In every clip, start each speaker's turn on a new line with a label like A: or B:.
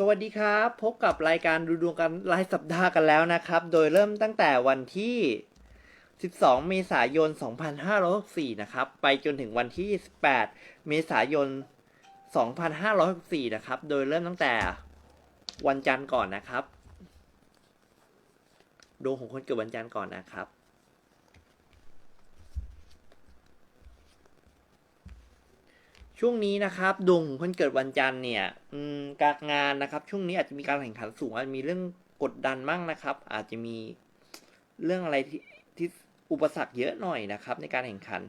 A: สวัสดีครับ พบกับรายการดูดวงกันรายสัปดาห์กันแล้วนะครับ โดยเริ่มตั้งแต่วันที่ 12 เมษายน 2564 นะครับ ไปจนถึงวันที่18เมษายน 2564 นะครับ โดยเริ่มตั้งแต่วันจันทร์ก่อนนะครับ ดวงของคนเกิดวันจันทร์ก่อนนะครับ ช่วงนี้นะครับดวงคนเกิดวันจันทร์เนี่ยการงานนะครับ ช่วงนี้อาจจะมีการแข่งขันสูงอาจจะมีเรื่องกดดันมั่งนะครับ อาจจะมีเรื่องอะไรที่ที่อุปสรรคเยอะหน่อยนะครับ ในการแข่งขัน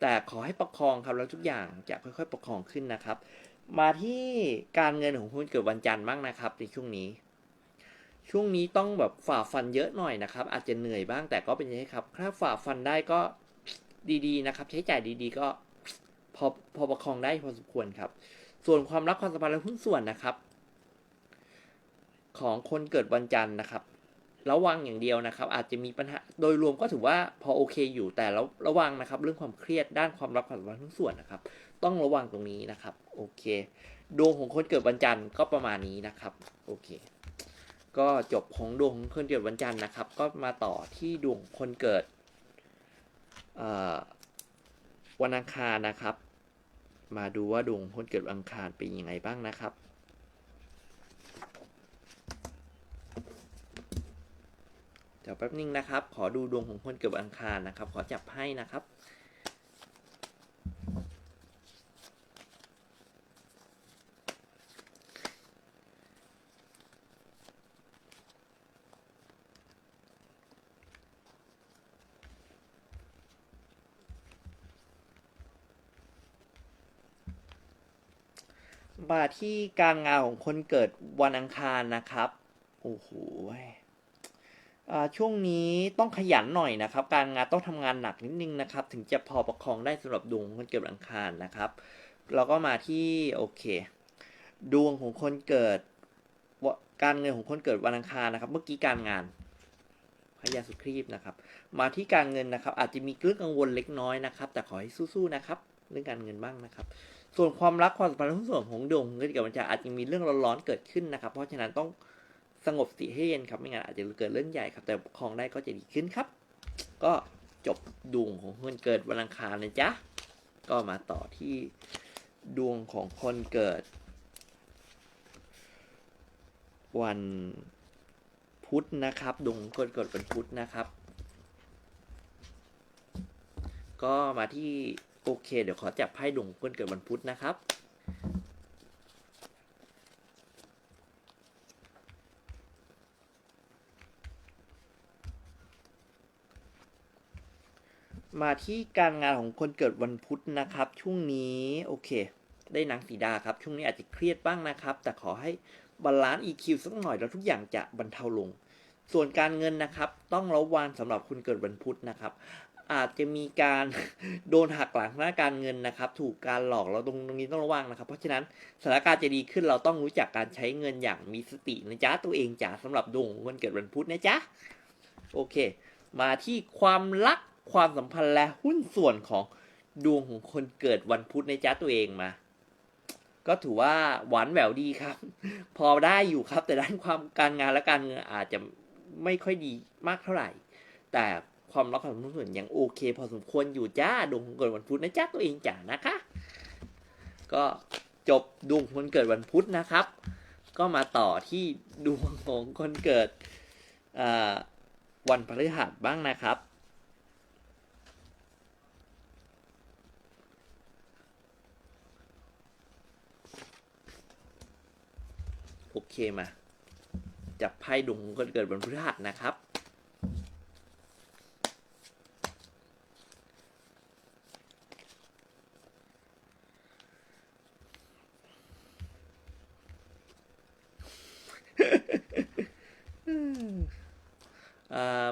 A: แต่ขอให้ประคองครับแล้วทุกอย่างจะค่อย ๆ ประคองขึ้นนะครับ มาที่การเงินของคนเกิดวันจันทร์บ้างนะครับ ในช่วงนี้ ช่วงนี้ต้องแบบฝ่าฟันเยอะหน่อยนะครับ อาจจะเหนื่อยบ้างแต่ก็เป็นย่างนี้ครับถ้าฝ่าฟันได้ก็ดีๆนะครับ ใช้จ่ายดีๆ ก็ อพอประคองได้พอสมควรครับ ส่วนความรักความสัมพันธ์และหุ้นส่วนนะครับ ของคนเกิดวันจันทร์นะครับ ระวังอย่างเดียวนะครับ อาจจะมีปัญหาโดยรวมก็ถือว่าพอโอเคอยู่แต่แล้วระวังนะครับ เรื่องความเครียดด้านความรักความสัมพันธ์หุ้นส่วนนะครับ ต้องระวังตรงนี้นะครับ โอเค ดวงของคนเกิดวันจันทร์ก็ประมาณนี้นะครับ โอเคก็จบของดวงของคนเกิดวันจันทร์นะครับ ก็มาต่อที่ดวงคนเกิดวันอังคารนะครับ มาดูว่าดวงคนเกิดอังคารเป็นยังไงบ้างนะครับเดี๋ยวแป๊บนึงนะครับ ขอดูดวงของคนเกิดอังคารนะครับ ขอจับให้นะครับ มาที่การงานของคนเกิดวันอังคารนะครับ โอ้โหช่วงนี้ต้องขยันหน่อยนะครับ การงานต้องทำงานหนักนิดนึงนะครับ ถึงจะพอประคองได้สำหรับดวงคนเกิดอังคารนะครับเราก็มาที่โอเค ดวงของคนเกิดการเงินของคนเกิดวันอังคารนะครับ เมื่อกี้การงานพยาสุครีบนะครับ มาที่การเงินนะครับ อาจจะมีเรื่องกังวลเล็กน้อยนะครับ แต่ขอให้สู้ๆนะครับ เรื่องการเงินบ้างนะครับ ส่วนความรักความสัมพันธ์หุ้นส่วนของดวงเงินกับวันจันทร์อาจจะมีเรื่องร้อนๆเกิดขึ้นนะครับ เพราะฉะนั้นต้องสงบสติให้เย็นครับไม่งั้นอาจจะเกิดเรื่องใหญ่ครับ แต่ครองได้ก็จะดีขึ้นครับ ก็จบดวงของคนเกิดวันอังคารนะจ๊ะก็มาต่อที่ดวงของคนเกิด วันพุธนะครับ ดวงคนเกิดวันพุธนะครับ ก็มาที่ อเค เดี๋ยวขอจับไพ่ดวงคนเกิดวันพุธนะครับ มาที่การงานของคนเกิดวันพุธนะครับ ช่วงนี้โอเค ได้นางสีดาครับ ช่วงนี้อาจจะเครียดบ้างนะครับ แต่ขอให้บาลานซ์ EQ สักหน่อยแล้วทุกอย่างจะบรรเทาลงส่วนการเงินนะครับ ต้องระวังสำหรับคนเกิดวันพุธนะครับ อาจจะมีการโดนหักหลังทางด้านการเงินนะครับ ถูกการหลอกเราตรงตรงนี้ต้องระวังนะครับ เพราะฉะนั้นสถานการณ์จะดีขึ้นเราต้องรู้จักการใช้เงินอย่างมีสตินะจ๊ะตัวเองจ๋าสำหรับดวงของคนเกิดวันพุธนะจ๊ะโอเค มาที่ความรักความสัมพันธ์และหุ้นส่วนของดวงของคนเกิดวันพุธนะจ๊ะตัวเองมา ก็ถือว่าหวานแหววดีครับ พอได้อยู่ครับ แต่ด้านความการงานและการเงินอาจจะไม่ค่อยดีมากเท่าไหร่ แต่ ความรักความสัมพันธ์ส่วนยังโอเค พอสมควรอยู่จ้าดวงคนเกิดวันพุธนะจ้าตัวเองจ๋านะคะ ก็จบดวงคนเกิดวันพุธนะครับ ก็มาต่อที่ดวงของคนเกิดวันพฤหัสบ้างนะครับโอเคมาจับไพ่ดวงคนเกิดวันพฤหัสนะครับ อ่า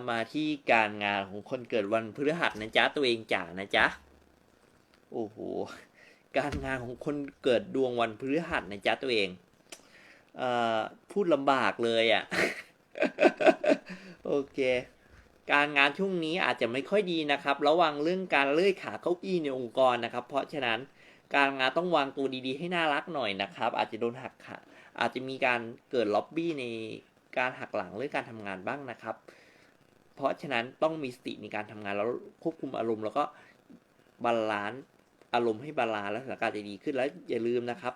A: มาที่การงานของคนเกิดวันพฤหัสนะจ๊ะตัวเองจ๋านะจ๊ะโอ้โหการงานของคนเกิดดวงวันพฤหัสนะจ๊ะตัวเองเอพูดลำบากเลยอะ่ะโอเค การงานช่วงนี้อาจจะไม่ค่อยดีนะครับ ระวังเรื่องการเลื่อยขาเก้าอี้ในองค์กรนะครับ เพราะฉะนั้นการงานต้องวางตัวดีๆ ให้น่ารักหน่อยนะครับ อาจจะโดนหักขาอาจจะมีการเกิดล็อบบี้ในการหักหลังเรื่องการทำงานบ้างนะครับ เพราะฉะนั้นต้องมีสติในการทำงานแล้วควบคุมอารมณ์ แล้วก็บาลานซ์อารมณ์ให้บาลานซ์และสถานการณ์จะดีขึ้นแล้วอย่าลืมนะครับ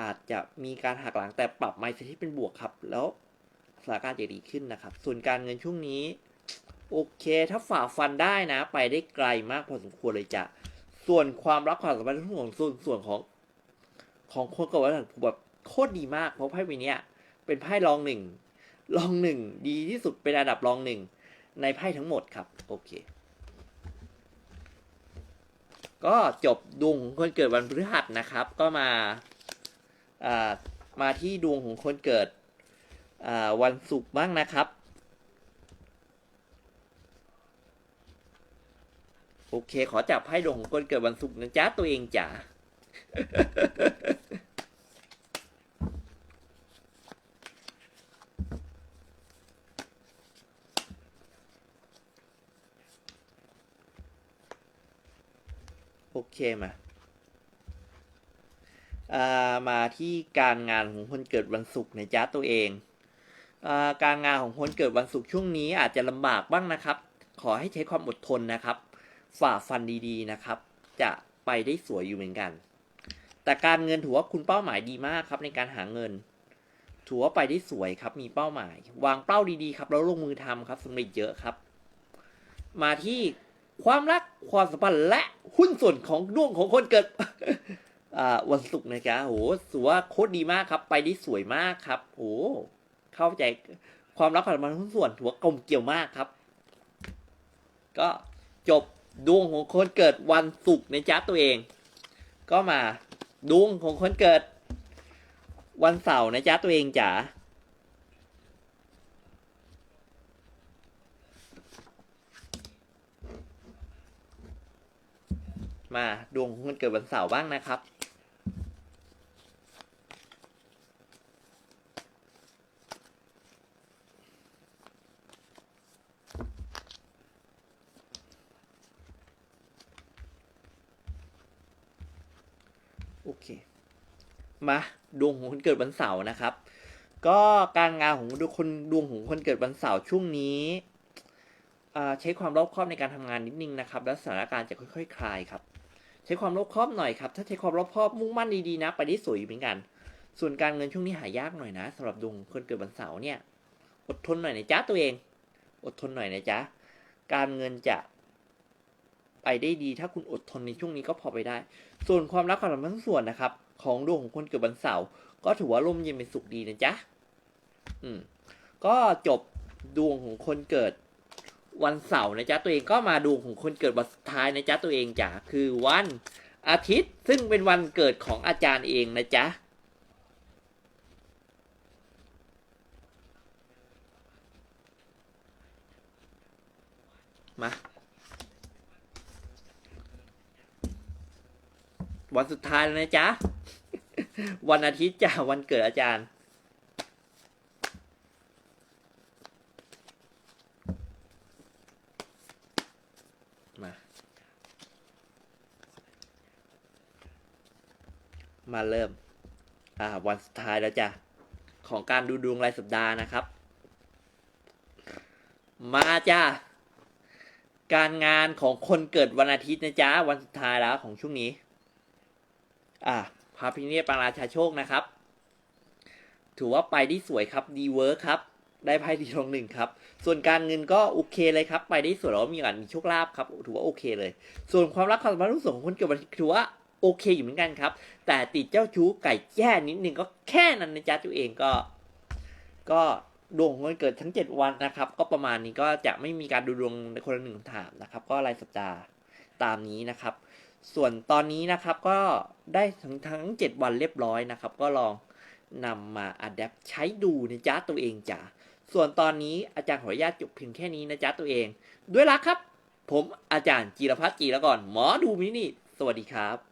A: อาจจะมีการหักหลังแต่ปรับไมซ์ที่เป็นบวกครับ แล้วสถานการณ์จะดีขึ้นนะครับ ส่วนการเงินช่วงนี้โอเค ถ้าฝ่าฟันได้นะ ไปได้ไกลมากพอสมควรเลยจ้ะส่วนความรักความสัมพันธ์ของส่วนส่วนของ ของคนกับวันธรรมแบบโคตรดีมากเพราะไพ่ใบนี้เป็นไพ่รองหนึ่งรองหนึ่งดีที่สุดเป็นอันดับรองหนึ่ง ในไพ่ทั้งหมดครับ โอเค ก็จบดวงของคนเกิดวันพฤหัสนะครับ ก็มาอ่ามาที่ดวงของคนเกิดอ่าวันศุกร์บ้างนะครับ โอเค ขอจับไพ่ดวงของคนเกิดวันศุกร์นะจ๊ะตัวเองจ๋า เคมาอ่ามาที่การงานของคนเกิดวันศุกร์ในจ๊ะตัวเองอาการงานของคนเกิดวันศุกร์ช่วงนี้อาจจะลำบากบ้างนะครับ ขอให้ใช้ความอดทนนะครับ ฝ่าฟันดีๆนะครับ จะไปได้สวยอยู่เหมือนกัน แต่การเงินถือว่าคุณเป้าหมายดีมากครับในการหาเงินถือว่าไปได้สวยครับ มีเป้าหมาย วางเป้าดีๆครับ แล้วลงมือทำครับสำเร็จเยอะครับ มาที่ความรักความสัมพันธ์และ หุ้นส่วนของดวงของคนเกิดวันศุกร์นะจ๊ะโหถือว่าโคตรดีมากครับ ไปได้สวยมากครับโอ้เข้าใจความรักความสัมพันหุ้นส่วนถือว่ากลมเกี่ยวมากครับ ก็จบดวงของคนเกิดวันศุกร์นะจ๊ะตัวเอง ก็มาดวงของคนเกิดวันเสาร์นะจ๊ะตัวเองจ๋า มาดวงของคนเกิดวันเสาร์บ้างนะครับ โอเค มาดวงของคนเกิดวันเสาร์นะครับ ก็การงานของดวงคนดวงของคนเกิดวันเสาร์ช่วงนี้ใช้ความรอบคอบในการทำงานนิดนึงนะครับ แล้วสถานการณ์จะค่อยๆคลายครับ ใช้ความรอบคอบหน่อยครับ ถ้าใช้ความรอบคอบมุ่งมั่นดีๆนะ ไปได้สวยเหมือนกัน ส่วนการเงินช่วงนี้หายากหน่อยนะสำหรับดวงคนเกิดวันเสาร์เนี่ย อดทนหน่อยนะจ๊ะตัวเอง อดทนหน่อยนะจ๊ะ การเงินจะไปได้ดี ถ้าคุณอดทนในช่วงนี้ก็พอไปได้ ส่วนความรักความสัมพันธ์ทั้งส่วนนะครับ ของดวงของคนเกิดวันเสาร์ก็ถือว่าร่มเย็นเป็นสุขดีนะจ๊ะ อืม ก็จบดวงของคนเกิด วันเสาร์นะจ๊ะตัวเองก็มาดวงของคนเกิดวันสุดท้ายนะจ๊ะตัวเองจ้ะคือวันอาทิตย์ซึ่งเป็นวันเกิดของอาจารย์เองนะจ๊ะมาวันสุดท้ายแล้วนะจ๊ะ วันอาทิตย์จ้ะวันเกิดอาจารย์ มาเริ่ม อ่า วันสุดท้ายแล้วจ้ะ ของการดูดวงรายสัปดาห์นะครับ มาจ้าการงานของคนเกิดวันอาทิตย์นะจ๊ะ วันสุดท้ายแล้วของช่วงนี้ อ่าพาพิเนียปางราชาโชคนะครับ ถือว่าไปได้สวยครับ ดีเวิร์คครับ ได้ไพ่ดีทองหนึ่งครับ ส่วนการเงินก็โอเคเลยครับ ไปได้สวยแล้วมีโอกาสมีโชคลาภครับ ถือว่าโอเคเลย ส่วนความรักความสัมพันธ์รู้สึกของคนเกิดวันอาทิตย์ถือว่า โอเคอยู่เหมือนกันครับ แต่ติดเจ้าชู้ไก่แจ้นิดนึงก็แค่นั้นนะจ๊ะตัวเองก็ ก็ดวงของคนเกิดทั้ง 7 วันนะครับ ก็ประมาณนี้ก็จะไม่มีการดูดวงในคนละหนึ่งคำถามนะครับ ก็รายสัปดาห์ตามนี้นะครับ ส่วนตอนนี้นะครับก็ได้ทั้งทั้ง 7 วันเรียบร้อยนะครับ ก็ลองนำมาอัดแอปใช้ดูนะจ๊ะตัวเองจ้ะส่วนตอนนี้อาจารย์ขออนุญาตจบเพียงแค่นี้นะจ๊ะตัวเอง ด้วยรักครับ ผมอาจารย์จีรพัฒน์จีรก่อนหมอดูมินิสวัสดีครับ